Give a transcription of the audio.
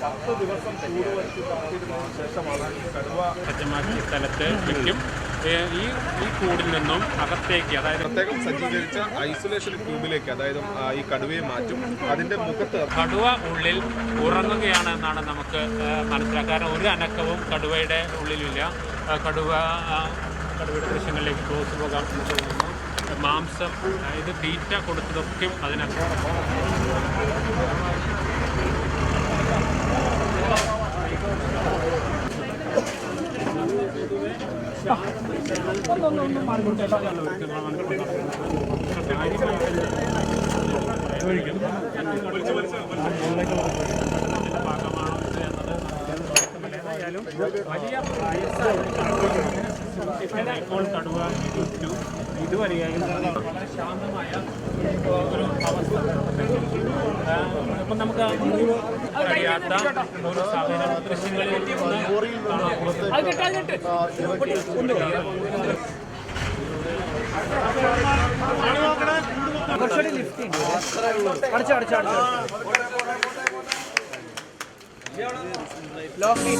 പത്ത് ദിവസം ശേഷമാണ് കടുവ സജ്ജമാക്കിയ സ്ഥലത്ത് വയ്ക്കും ഈ ഈ കൂടിൽ നിന്നും അകത്തേക്ക് അതായത് പ്രത്യേകം സജ്ജീകരിച്ച ഐസൊലേഷൻ ട്യൂബിലേക്ക് അതായത് ഈ കടുവയെ മാറ്റും. അതിന്റെ മുഖത്ത് കടുവ ഉള്ളിൽ ഉറങ്ങുകയാണ് എന്നാണ് നമുക്ക് മനസ്സിലാക്കുക കാരണം ഒരു അനക്കവും കടുവയുടെ ഉള്ളിലില്ല. കടുവ കടുവയുടെ ദൃശ്യങ്ങളിലേക്ക് ക്ലോസ് പോകാൻ മാംസം അതായത് തീറ്റ കൊടുത്തതൊക്കെയും അതിനകത്ത് വലിയ ഇപ്പോൾ കടുവ ഇട്ടു ഇതുവരെയായും വളരെ ശാന്തമായ ഒരു അവസ്ഥ. ഇപ്പം നമുക്ക് കഴിയാത്ത ഒരു സാഹചര്യം ദൃശ്യങ്ങളിൽ. കുറച്ചുകൂടി ലിഫ്റ്റ് ഉണ്ട് അടച്ചു അടച്ചു അടച്ചു. ലോക്ക്